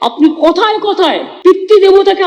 আপনি কোথায় কোথায় পিতৃ দেবতাকে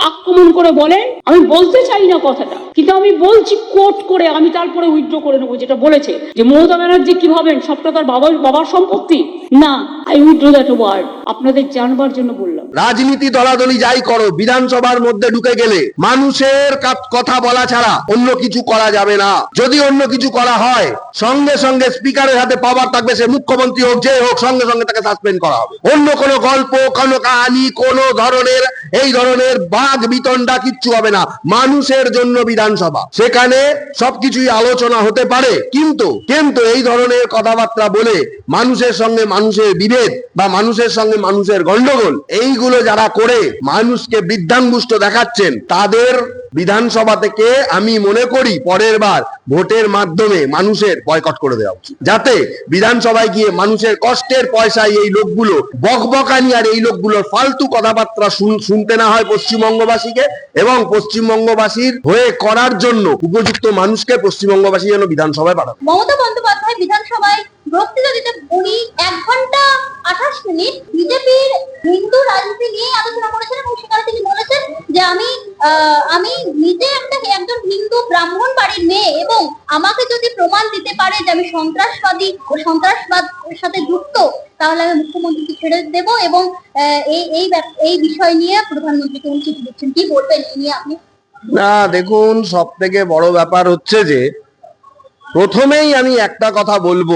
আক্রমণ করে বলেন? আমি বলতে চাই না কথাটা। কিন্তু আমি বলছি কোট করে আমি তারপরে উইথড্র করে নেব, যেটা বলেছে। যে মমতা ব্যানার্জি কি ভাবেন? সবটা তার বাবার বাবার সম্পত্তি? না আই উইথড্র দ্যাট ওয়ার্ড আপনাদের জানবার জন্য বললাম। রাজনীতি দলাদলি যাই করো, বিধানসভার মধ্যে ঢুকে গেলে মানুষের কথা বলা ছাড়া অন্য কিছু করা যাবে না। যদি অন্য কিছু করা হয়, সঙ্গে সঙ্গে স্পিকারের হাতে পাওয়ার থাকবে, সে মুখ্যমন্ত্রী হোক, যে হোক, সঙ্গে সঙ্গে তাকে সাসপেন্ড করা হবে। অন্য কোনো গল্প, কোনো কাহানি, কোনো ধরনের, এই ধরনের বাঘ বিতণ্ডা কিচ্ছু হবে না। মানুষের জন্য বিধানসভা। সেখানে সবকিছুই আলোচনা হতে পারে, কিন্তু কিন্তু এই ধরনের কথাবার্তা বলে মানুষের সঙ্গে মানুষের বিভেদ বা মানুষের সঙ্গে মানুষের গন্ডগোল, এইগুলো যারা করে মানুষকে বৃদ্ধাঙ্গুষ্ট দেখাচ্ছেন, তাদের বিধানসভা থেকে আমি মনে করি পরের বার ভোটের মাধ্যমে মানুষের বয়কট করে দেওয়া উচিত। যাতে বিধানসভায় গিয়ে মানুষের কষ্টের পয়সায় এই লোকগুলো বকবকানি আর এই লোকগুলোর ফালতু কথাবার্তা শুনতে না হয় পশ্চিমবঙ্গবাসীকে এবং পশ্চিমবঙ্গবাসীর হয়ে করার জন্য উপযুক্ত মানুষকে পশ্চিমবঙ্গবাসী যেন বিধানসভায় পাঠাবে মমতা বন্দ্যোপাধ্যায় বিধানসভায় বক্তৃতা দিতে উনি এক ঘণ্টা আঠাশ মিনিট বিজেপির হিন্দু রাজনীতি নিয়ে আলোচনা করেছেন এবং সেখানে তিনি বলেছেন যে আমি নিজে একটা একজন হিন্দু ব্রাহ্মণ বাড়ির মেয়ে এবং আমাকে যদি প্রমাণ দিতে পারে যে আমি সন্ত্রাসবাদী ও সন্ত্রাসবাদ সাথে যুক্ত, তাহলে আমি মুখ্যমন্ত্রীকে ছেড়ে দেব এবং এই এই এই বিষয় নিয়ে প্রধানমন্ত্রীকে উনি চিঠি দিচ্ছেন। কি বলবেন এই নিয়ে আপনি? না, দেখুন সব থেকে বড় ব্যাপার হচ্ছে যে, প্রথমেই আমি একটা কথা বলব।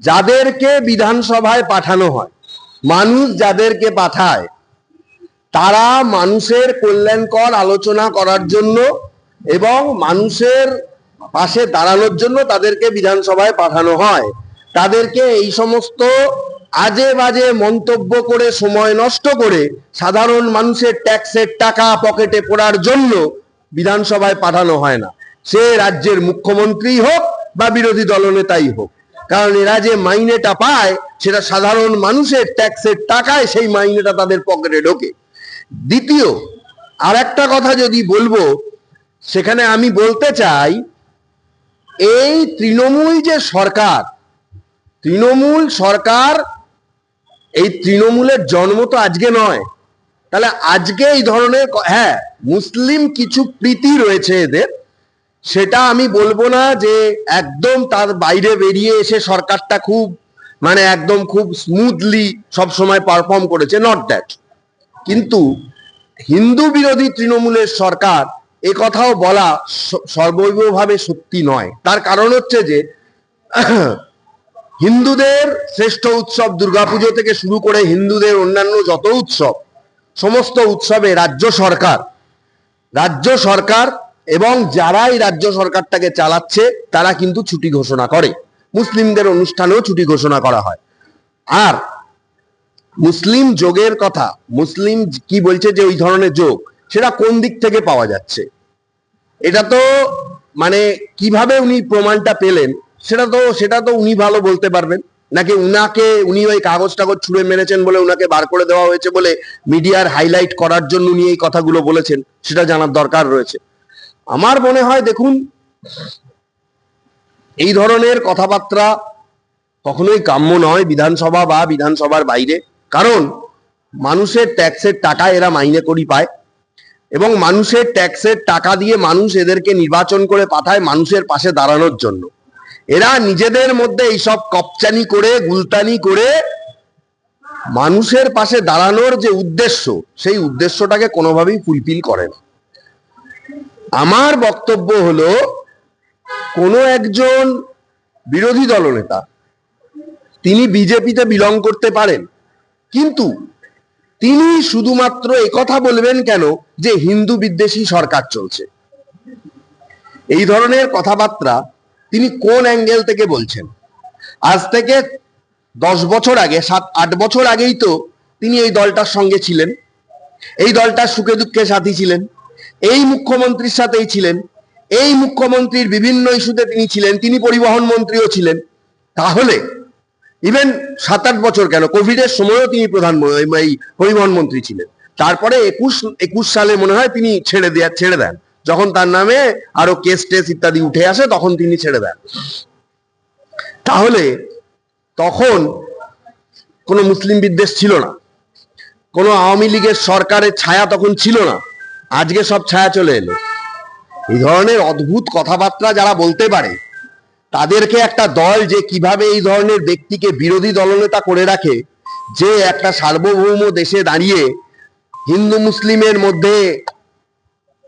যাদেরকে বিধানসভায় পাঠানো হয়, মানুষ যাদেরকে পাঠায় তারা মানুষের কল্যাণকর আলোচনা করার জন্য এবং মানুষের পাশে দাঁড়ানোর জন্য তাদেরকে বিধানসভায় পাঠানো হয়। তাদেরকে এই সমস্ত আজে বাজে মন্তব্য করে, সময় নষ্ট করে সাধারণ মানুষের ট্যাক্সের টাকা পকেটে পড়ার জন্য বিধানসভায় পাঠানো হয় না। সে রাজ্যের মুখ্যমন্ত্রী হোক বা বিরোধী দলনেতাই হোক। কারণ এরা যে মাইনেটা পায়, সেটা সাধারণ মানুষের ট্যাক্সের টাকায় সেই মাইনেটা তাদের পকেটে ঢোকে। দ্বিতীয় আর একটা কথা যদি বলব, সেখানে আমি বলতে চাই, এই তৃণমূল যে সরকার, তৃণমূল সরকার, এই তৃণমূলের জন্ম তো আজকে নয়। তাহলে আজকে এই ধরনের হ্যাঁ মুসলিম কিছু প্রীতি রয়েছে এদের। সেটা আমি বলব না যে একদম তার বাইরে বেরিয়ে এসে সরকারটা খুব মানে একদম খুব স্মুথলি সব সময় পারফর্ম করেছে নট দ্যাট কিন্তু হিন্দু বিরোধী তৃণমূলের সরকার এ কথাও বলা সর্বৈবভাবে সত্যি নয়। তার কারণ হচ্ছে যে, হিন্দুদের শ্রেষ্ঠ উৎসব দুর্গাপুজো থেকে শুরু করে হিন্দুদের অন্যান্য যত উৎসব, সমস্ত উৎসবে রাজ্য সরকার। রাজ্য সরকার এবং যারাই রাজ্য সরকারটাকে চালাচ্ছে, তারা কিন্তু ছুটি ঘোষণা করে। মুসলিমদের অনুষ্ঠানেও ছুটি ঘোষণা করা হয়। আর মুসলিম যোগের কথা, মুসলিম কি বলছে যে ওই ধরনের যোগ, সেটা কোন দিক থেকে পাওয়া যাচ্ছে? এটা তো মানে কীভাবে উনি প্রমাণটা পেলেন, সেটা তো সেটা তো উনি ভালো বলতে পারবেন। নাকি উনাকে, উনি ওই কাগজ টাগজ ছুঁড়ে মেরেছেন বলে উনাকে বার করে দেওয়া হয়েছে বলে মিডিয়ার হাইলাইট করার জন্য উনি এই কথাগুলো বলেছেন, সেটা জানার দরকার রয়েছে। আমার মনে হয়, দেখুন, এই ধরনের কথাবার্তা কখনোই কাম্য নয় বিধানসভা বা বিধানসভার বাইরে। কারণ মানুষের ট্যাক্সের টাকা এরা মাইনে করি পায় এবং মানুষের ট্যাক্সের টাকা দিয়ে মানুষ এদেরকে নির্বাচন করে পাঠায় মানুষের পাশে দাঁড়ানোর জন্য। এরা নিজেদের মধ্যে এইসব কপচানি করে, গুলতানি করে মানুষের পাশে দাঁড়ানোর যে উদ্দেশ্য, সেই উদ্দেশ্যটাকে কোনোভাবেই ফুলফিল করে না। আমার বক্তব্য হলো, কোনো একজন বিরোধী দলনেতা, তিনি বিজেপিতে বিলং করতে পারেন কিন্তু তিনি শুধুমাত্র কথা বলবেন কেন যে হিন্দু বিদ্বেষী সরকার চলছে? এই ধরনের কথাবার্তা তিনি কোন অ্যাঙ্গেল থেকে বলছেন? আজ থেকে দশ বছর আগে, সাত, আট বছর আগেই তো তিনি এই দলটার সঙ্গে ছিলেন। এই দলটার সুখে দুঃখে সাথী ছিলেন। এই মুখ্যমন্ত্রীর সাথেই ছিলেন। এই মুখ্যমন্ত্রীর বিভিন্ন ইস্যুতে তিনি ছিলেন। তিনি পরিবহন মন্ত্রীও ছিলেন। তাহলে ইভেন সাত আট বছর কেন? কোভিডের সময়ও তিনি প্রধান এই পরিবহন মন্ত্রী ছিলেন। তারপরে একুশ একুশ সালে মনে হয় তিনি ছেড়ে দেয়া, ছেড়ে দেন। যখন তার নামে আরও কেস টেস ইত্যাদি উঠে আসে, তখন তিনি ছেড়ে দেন। তাহলে তখন কোনো মুসলিম বিদ্বেষ ছিল না। কোনো আওয়ামী লীগের সরকারের ছায়া তখন ছিল না। আজকে সব ছায়া চলে এলো। এই ধরনের অদ্ভুত কথাবার্তা যারা বলতে পারে তাদেরকে একটা দল যে কীভাবে এই ধরনের ব্যক্তিকে বিরোধী দলনেতা করে রাখে, যে একটা সার্বভৌম দেশে দাঁড়িয়ে হিন্দু মুসলিমের মধ্যে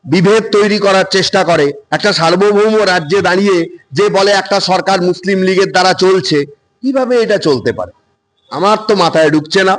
বিভেদ তৈরি করার চেষ্টা করে, একটা সার্বভৌম রাজ্যে দাঁড়িয়ে যে বলে একটা সরকার মুসলিম লীগের দ্বারা চলছে, কীভাবে এটা চলতে পারে? আমার তো মাথায় ঢুকছে না।